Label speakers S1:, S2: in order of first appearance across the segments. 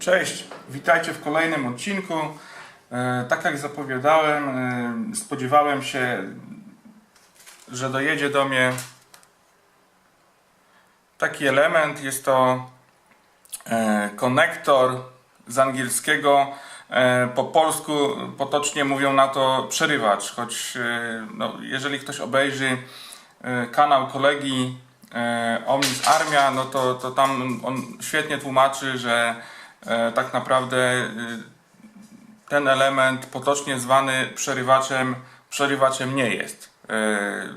S1: Cześć, witajcie w kolejnym odcinku. E, Tak jak zapowiadałem, e, spodziewałem się, że dojedzie do mnie taki element. Jest to e, konektor z angielskiego. Po polsku potocznie mówią na to przerywacz, choć no, jeżeli ktoś obejrzy kanał kolegi Omnis Armia, no to, to tam on świetnie tłumaczy, że tak naprawdę e, ten element potocznie zwany przerywaczem, przerywaczem nie jest. E,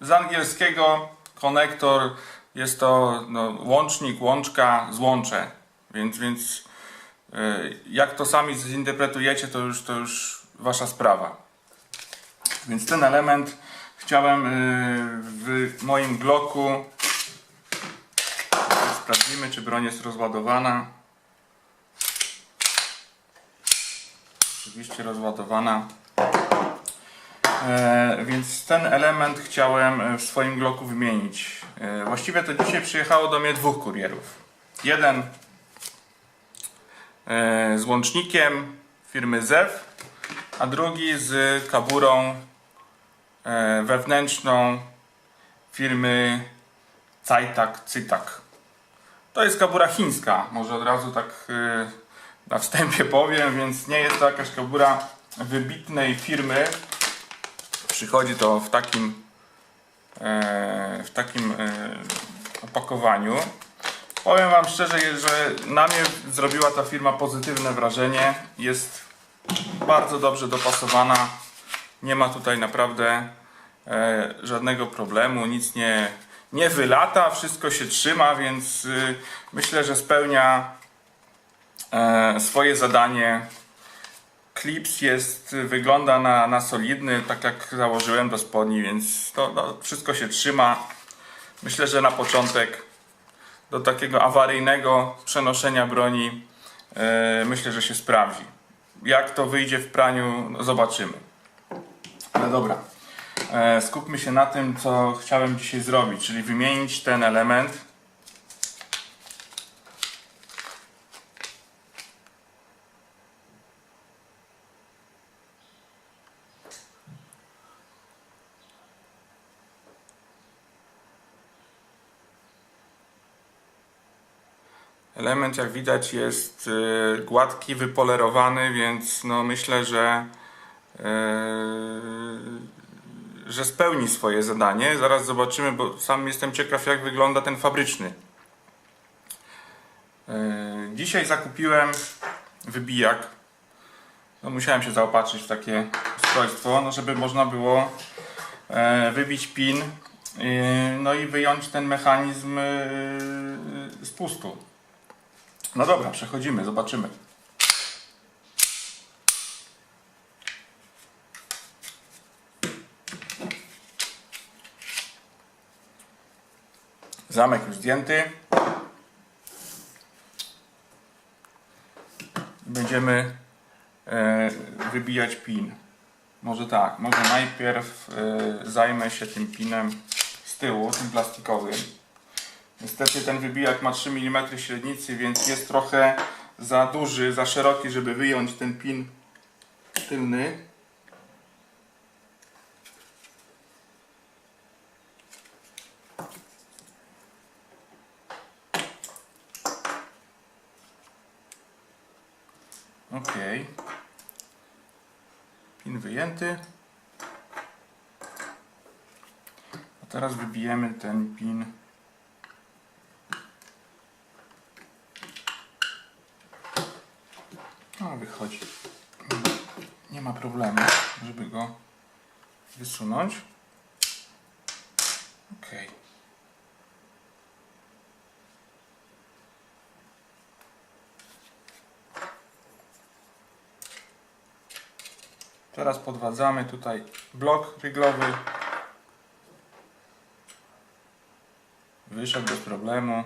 S1: Z angielskiego konektor jest to no, łącznik, łączka, złącze, więc, więc e, jak to sami zinterpretujecie, to już, to już wasza sprawa. Więc ten element chciałem e, w moim bloku sprawdzimy, czy broń jest rozładowana. Oczywiście rozładowana. E, więc ten element chciałem e, w swoim bloku wymienić. E, właściwie to dzisiaj przyjechało do mnie dwóch kurierów. Jeden z łącznikiem firmy ZEW, a drugi z kaburą wewnętrzną firmy Cajtak Cytak. To jest kabura chińska, może od razu tak na wstępie powiem, więc nie jest to jakaś kabura wybitnej firmy. Przychodzi to w takim e, w takim e, opakowaniu. Powiem Wam szczerze, że na mnie zrobiła ta firma pozytywne wrażenie. Jest bardzo dobrze dopasowana. Nie ma tutaj naprawdę e, żadnego problemu, nic nie, nie wylata, wszystko się trzyma, więc y, myślę, że spełnia swoje zadanie. Klips jest, wygląda na, na solidny, tak jak założyłem do spodni, więc to, no, wszystko się trzyma. Myślę, że na początek do takiego awaryjnego przenoszenia broni e, myślę, że się sprawdzi. Jak to wyjdzie w praniu, no, zobaczymy. Ale dobra, e, skupmy się na tym, co chciałem dzisiaj zrobić, czyli wymienić ten element. Element, jak widać, jest e, gładki, wypolerowany, więc no myślę, że, e, że spełni swoje zadanie. Zaraz zobaczymy, bo sam jestem ciekaw, jak wygląda ten fabryczny. E, Dzisiaj zakupiłem wybijak. No, musiałem się zaopatrzyć w takie ustrojstwo, no, żeby można było e, wybić pin, no i wyjąć ten mechanizm z pustu. No dobra, przechodzimy, zobaczymy. Zamek już zdjęty. Będziemy e, wybijać pin. Może tak, może najpierw e, zajmę się tym pinem z tyłu, tym plastikowym. Niestety ten wybijak ma 3 mm średnicy, więc jest trochę za duży, za szeroki, żeby wyjąć ten pin tylny. Ok. Pin wyjęty. A teraz wybijemy ten pin. Wychodzi. Nie ma problemu, żeby go wysunąć. Ok. Teraz podwadzamy tutaj blok ryglowy. Wyszedł bez problemu.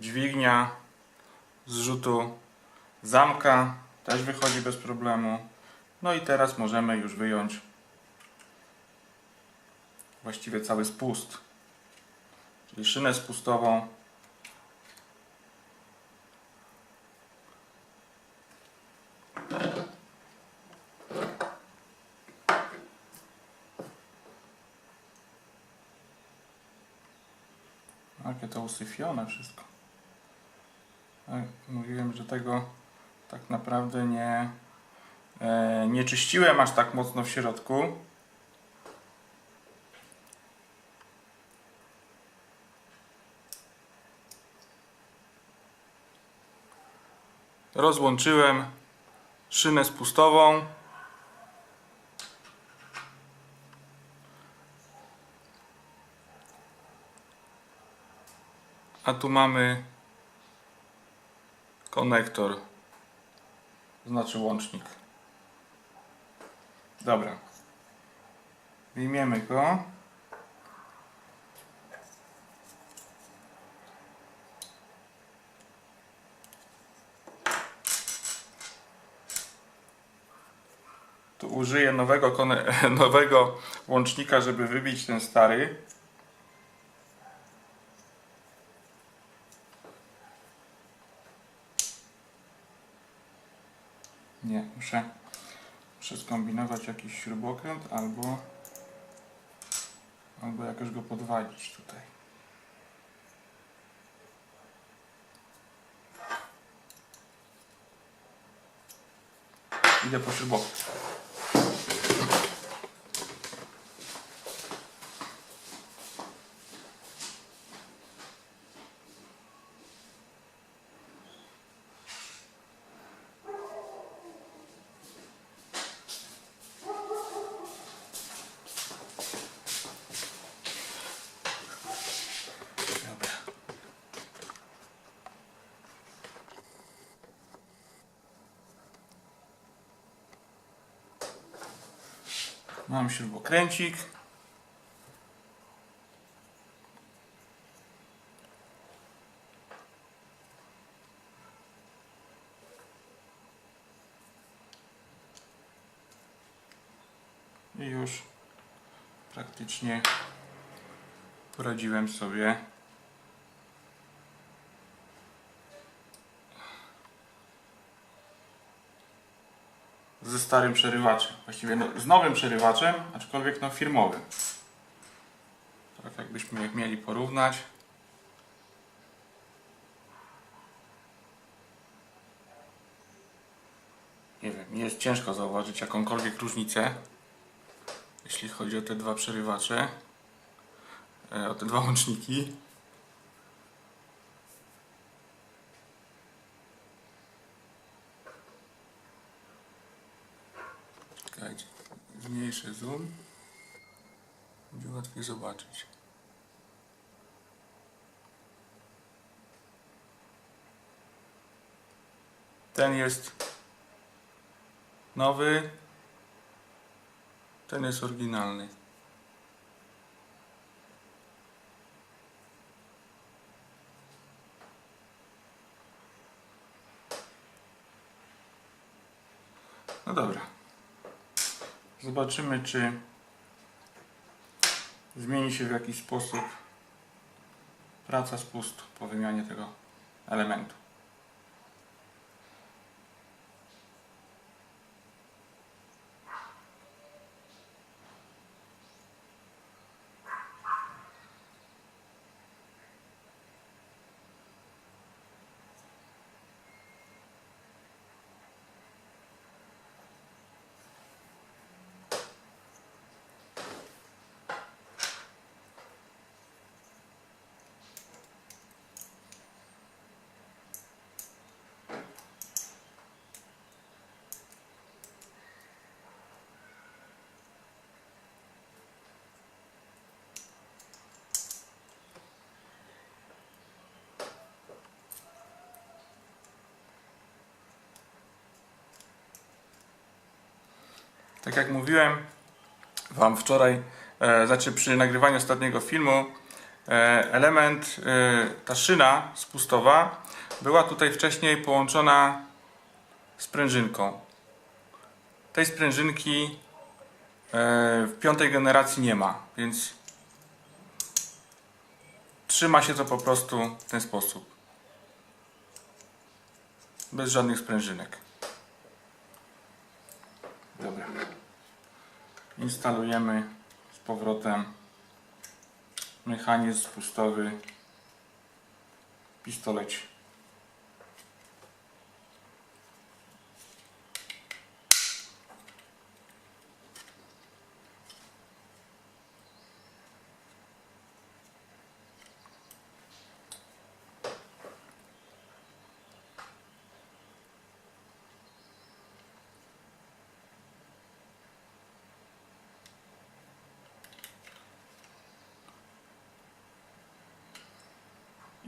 S1: Dźwignia zrzutu zamka też wychodzi bez problemu. No i teraz możemy już wyjąć właściwie cały spust. Czyli szynę spustową. Jakie to usyfione wszystko. Mówiłem, że tego tak naprawdę nie, e, nie czyściłem aż tak mocno w środku. Rozłączyłem szynę spustową. A tu mamy konektor, znaczy łącznik. Dobra. Wyjmiemy go. Tu użyję nowego, nowego łącznika, żeby wybić ten stary. Nie, muszę, muszę skombinować jakiś śrubokręt albo albo jakoś go podwalić tutaj. Idę po śrubokręt. Dobra. Mam śrubokręcik. I już praktycznie poradziłem sobie ze starym przerywaczem. Właściwie no, z nowym przerywaczem, aczkolwiek no firmowym. Tak jakbyśmy mieli porównać. Nie wiem, jest ciężko zauważyć jakąkolwiek różnicę, jeśli chodzi o te dwa przerywacze, e, o te dwa łączniki. Czekajcie, zmniejszę zoom. Będzie łatwiej zobaczyć. Ten jest nowy. Ten jest oryginalny. No dobra. Zobaczymy, czy zmieni się w jakiś sposób praca spustu po wymianie tego elementu. Tak jak mówiłem Wam wczoraj, e, znaczy przy nagrywaniu ostatniego filmu, e, element, e, ta szyna spustowa była tutaj wcześniej połączona z prężynką. Tej sprężynki e, w piątej generacji nie ma, więc trzyma się to po prostu w ten sposób. Bez żadnych sprężynek. Dobra instalujemy z powrotem mechanizm spustowy pistoleci.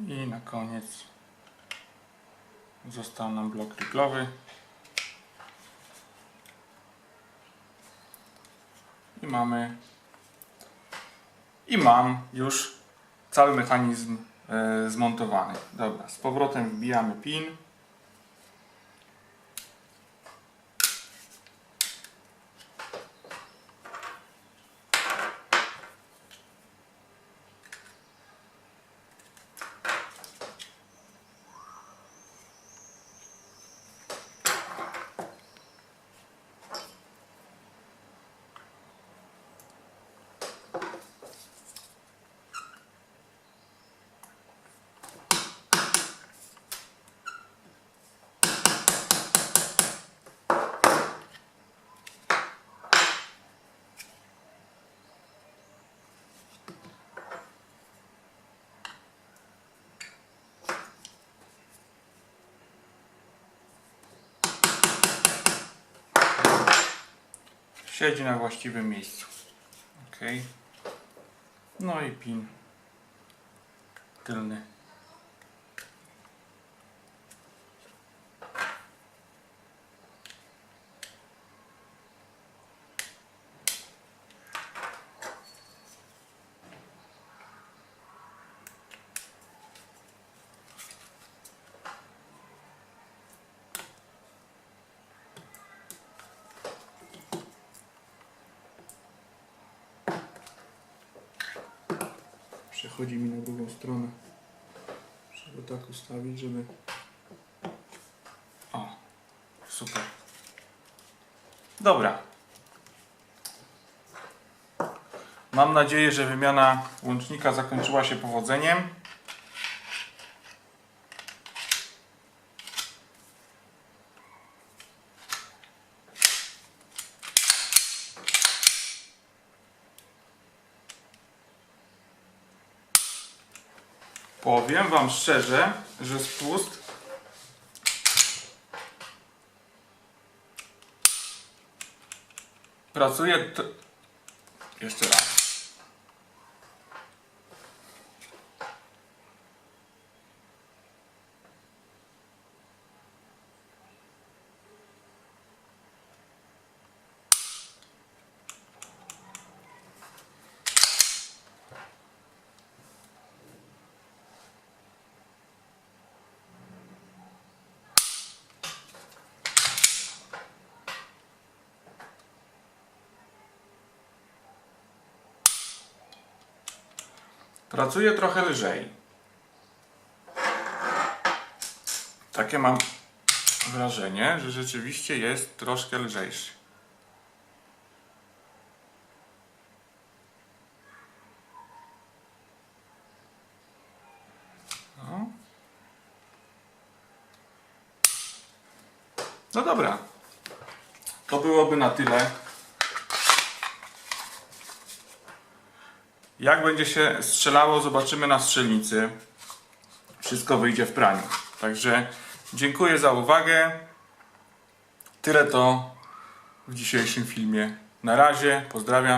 S1: I na koniec został nam blok ryglowy. I mamy i mam już cały mechanizm e, zmontowany. Dobra, z powrotem wbijamy pin. Siedzi na właściwym miejscu. Ok. No i pin tylny. Przechodzi mi na drugą stronę. Trzeba tak ustawić, żeby. O, super. Dobra. Mam nadzieję, że wymiana łącznika zakończyła się powodzeniem. Powiem Wam szczerze, że spust pracuje. Jeszcze raz. Pracuje trochę lżej. Takie mam wrażenie, że rzeczywiście jest troszkę lżejszy. No. no dobra. To byłoby na tyle. Jak będzie się strzelało, zobaczymy na strzelnicy. Wszystko wyjdzie w praniu. Także dziękuję za uwagę. Tyle to w dzisiejszym filmie. Na razie, pozdrawiam.